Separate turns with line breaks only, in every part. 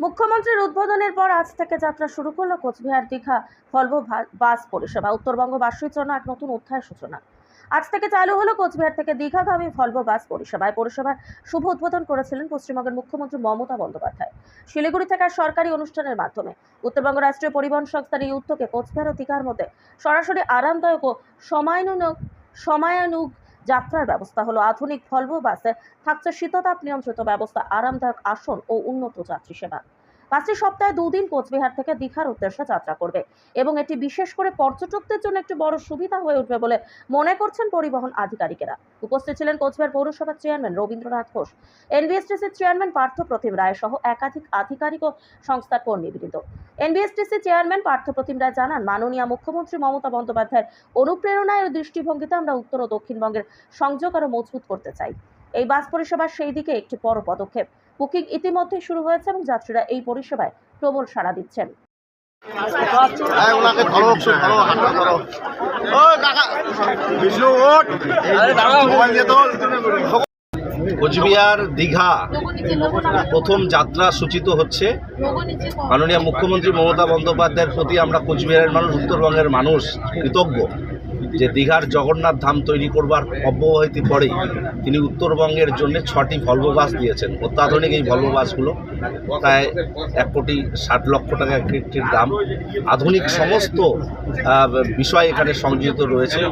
মুখ্যমন্ত্রীর উদ্বোধনের পর আজ থেকে যাত্রা শুরু করল কোচবিহার দীঘা ভলভো বাস পরিষেবা। উত্তরবঙ্গবাসীর জন্য এক নতুন অধ্যায় সূচনা। আজ থেকে চালু হলো কোচবিহার থেকে দীঘাগামী ভলভো বাস পরিষেবা পরিষেবার শুভ উদ্বোধন করেছিলেন পশ্চিমবঙ্গের মুখ্যমন্ত্রী মমতা বন্দ্যোপাধ্যায়। শিলিগুড়ি থেকে সরকারি অনুষ্ঠানের মাধ্যমে উত্তরবঙ্গ রাষ্ট্রীয় পরিবহন সংস্থার এই উদ্যোগে কোচবিহার ও দীঘার মধ্যে সরাসরি আরামদায়ক ও সময়ানুক সময়ানুগ যাত্রার ব্যবস্থা হলো আধুনিক ভলভো বাসে, থাকছে শীততাপ নিয়ন্ত্রিত ব্যবস্থা, আরামদায়ক আসন ও উন্নত যাত্রী সেবা। বাসটি সপ্তাহে দুদিন কোচবিহার থেকে দীঘার উদ্দেশ্যে যাত্রা করবে। এবং এটি বিশেষ করে পর্যটকদের জন্য একটি বড় সুবিধা হয়ে উঠবে বলে মনে করছেন পরিবহন আধিকারিকেরা। উপস্থিত ছিলেন কোচবিহার পৌরসভার চেয়ারম্যান রবীন্দ্রনাথ ঘোষ এনবিএসটিসির চেয়ারম্যান পার্থ প্রতিম রায় সহ একাধিক আধিকারিক ও সংস্থার কর্মীবৃন্দ। এনবিএসটিসি চেয়ারম্যান পার্থ প্রতিম রায় জানান, মাননীয় মুখ্যমন্ত্রী মমতা বন্দ্যোপাধ্যায়ের অনুপ্রেরণায় দৃষ্টিভঙ্গিতে আমরা উত্তর ও দক্ষিণবঙ্গের সংযোগ আরও মজবুত করতে চাই। এই বাস পরিষেবার সেই দিকে একটি বড় পদক্ষেপ। বুকিং ইতিমধ্যে শুরু হয়েছে এবং যাত্রীরা এই পরিষেবায় প্রবল সাড়া দিচ্ছেন।
হ্যাঁ বিষ্ণু মোবাইল দিয়ে কোচবিহার দীঘা প্রথম যাত্রা সূচিত হচ্ছে। মাননীয় মুখ্যমন্ত্রী মমতা বন্দ্যোপাধ্যায়ের প্রতি আমরা কোচবিহারের মানুষ উত্তরবঙ্গের মানুষ কৃতজ্ঞ যে দীঘার জগন্নাথ ধাম তৈরি করবার অব্যবহিত পরেই তিনি উত্তরবঙ্গের জন্য ছটি ভলভো বাস দিয়েছেন। অত্যাধুনিক এই ভলভো বাসগুলো প্রায় এক কোটি ষাট লক্ষ টাকা একটির দাম। আধুনিক সমস্ত বিষয় এখানে সংযোজিত রয়েছে।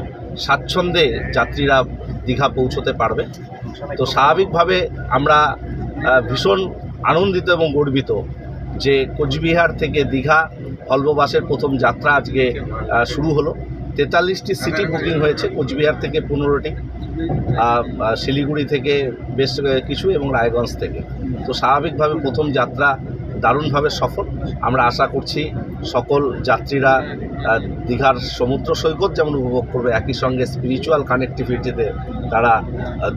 স্বাচ্ছন্দ্যে যাত্রীরা দীঘা পৌঁছতে পারবে। তো স্বাভাবিকভাবে আমরা ভীষণ আনন্দিত এবং গর্বিত যে কোচবিহার থেকে দীঘা ভলভো বাসের প্রথম যাত্রা আজকে শুরু হলো। তেতাল্লিশটি সিটি বুকিং হয়েছে কোচবিহার থেকে পনেরোটি শিলিগুড়ি থেকে বেশ কিছু এবং রায়গঞ্জ থেকে। তো স্বাভাবিকভাবে প্রথম যাত্রা দারুণভাবে সফল। আমরা আশা করছি সকল যাত্রীরা দীঘার সমুদ্র সৈকত যেমন উপভোগ করবে, একই সঙ্গে স্পিরিচুয়াল কানেক্টিভিটিতে তারা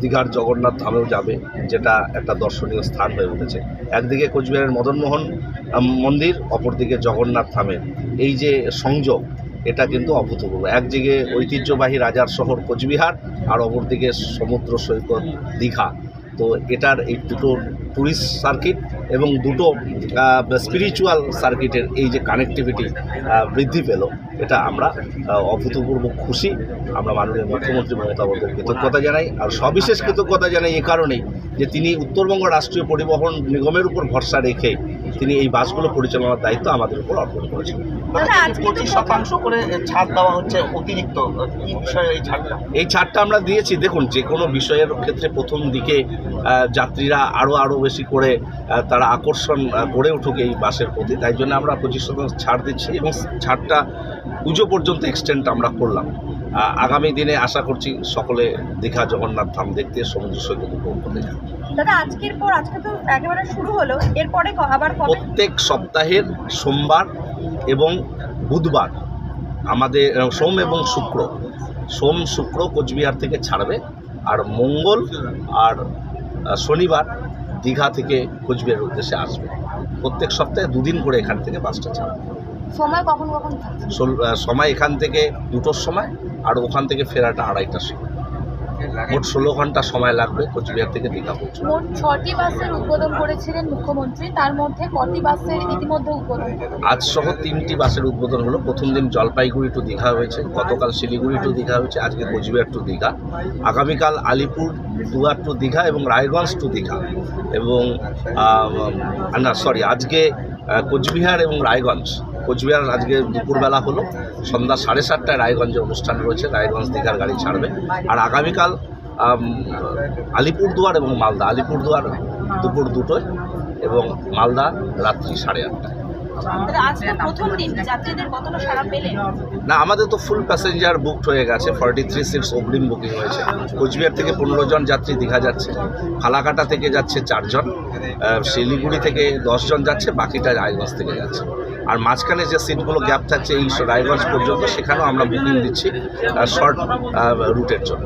দীঘার জগন্নাথ ধামেও যাবে, যেটা একটা দর্শনীয় স্থান হয়ে উঠেছে। একদিকে কোচবিহারের মদনমোহন মন্দির, অপরদিকে জগন্নাথ ধামের। এই যে সংযোগ, এটা কিন্তু অভূতপূর্ব। একদিকে ঐতিহ্যবাহী রাজার শহর কোচবিহার, আর অপরদিকে সমুদ্র সৈকত দীঘা। তো এটার এই দুটো ট্যুরিস্ট সার্কিট এবং দুটো স্পিরিচুয়াল সার্কিটের এই যে কানেক্টিভিটি বৃদ্ধি পেল এটা আমরা অভূতপূর্ব খুশি। আমরা মাননীয় মুখ্যমন্ত্রী মমতা বন্দ্যোপাধ্যায় কৃতজ্ঞতা জানাই আর সবিশেষ কৃতজ্ঞতা জানাই এ কারণেই যে তিনি উত্তরবঙ্গ রাষ্ট্রীয় পরিবহন নিগমের উপর ভরসা রেখে তিনি এই বাসগুলো পরিচালনার দায়িত্ব আমাদের উপর অর্পণ করেছেন।
পঁচিশ শতাংশ করে ছাড় দেওয়া হচ্ছে অতিরিক্ত এই ছাড়টা?
এই ছাড়টা আমরা দিয়েছি। দেখুন যে কোনো বিষয়ের ক্ষেত্রে প্রথম দিকে যাত্রীরা আরও আরও বেশি করে তারা আকর্ষণ গড়ে উঠুক এই বাসের প্রতি। তাই জন্য আমরা পঁচিশ শতাংশ ছাড় দিচ্ছি এবং ছাড়টা পুজো পর্যন্ত এক্সটেন্ড আমরা করলাম। আগামী দিনে আশা করছি সকলে দীঘা জগন্নাথ ধাম দেখতে সমুদ্র সৈকত উপভোগ করতে যাবে।
দাদা আজকের পর আজকে তো একেবারে শুরু হলো এরপরে আবার
প্রত্যেক সপ্তাহের সোমবার এবং বুধবার আমাদের সোম এবং শুক্র। সোম শুক্র কোচবিহার থেকে ছাড়বে আর মঙ্গল আর শনিবার দীঘা থেকে কোচবিহারের উদ্দেশ্যে আসবে। প্রত্যেক সপ্তাহে দুদিন করে এখান থেকে বাসটা ছাড়বে
সময় কখন কখন
সময় এখান থেকে দুটোর সময় আর ওখান থেকে ফেরাটা আড়াইটার সময়। মোট ষোলো ঘণ্টা সময় লাগবে কোচবিহার থেকে দীঘা পৌঁছতে।
মোট ছটি বাসের উদ্বোধন করেছিলেন মুখ্যমন্ত্রী তার মধ্যে কটি বাসের ইতিমধ্যে উদ্বোধন
আজ সহ তিনটি বাসের উদ্বোধন হলো। প্রথম দিন জলপাইগুড়ি টু দীঘা হয়েছে গতকাল শিলিগুড়ি টু দীঘা হয়েছে আজকে কোচবিহার টু দীঘা। আগামীকাল আলিপুর দুয়ার টু দীঘা এবং রায়গঞ্জ টু দীঘা। এবং না সরি আজকে কোচবিহার এবং রায়গঞ্জ। কোচবিহার আজকে দুপুরবেলা হলো। সন্ধ্যা সাড়ে সাতটায় রায়গঞ্জে অনুষ্ঠান রয়েছে রায়গঞ্জ দীঘার গাড়ি ছাড়বে। আর আগামীকাল আলিপুরদুয়ার এবং মালদা। আলিপুরদুয়ার দুপুর দুটোয় এবং মালদা রাত্রি সাড়ে আটটায়। না আমাদের তো ফুল প্যাসেঞ্জার বুকড হয়ে গেছে। ফর্টি থ্রি সিটস অগ্রিম বুকিং হয়েছে। কোচবিহার থেকে পনেরো জন যাত্রী দীঘা যাচ্ছে। ফালাকাটা থেকে যাচ্ছে চারজন। শিলিগুড়ি থেকে দশজন যাচ্ছে বাকিটা রায়গঞ্জ থেকে যাচ্ছে। আর মাঝখানে যে সিটগুলো গ্যাপ থাকছে এই রায়গঞ্জ পর্যন্ত, সেখানেও আমরা বুকিং দিচ্ছি শর্ট রুটের জন্য।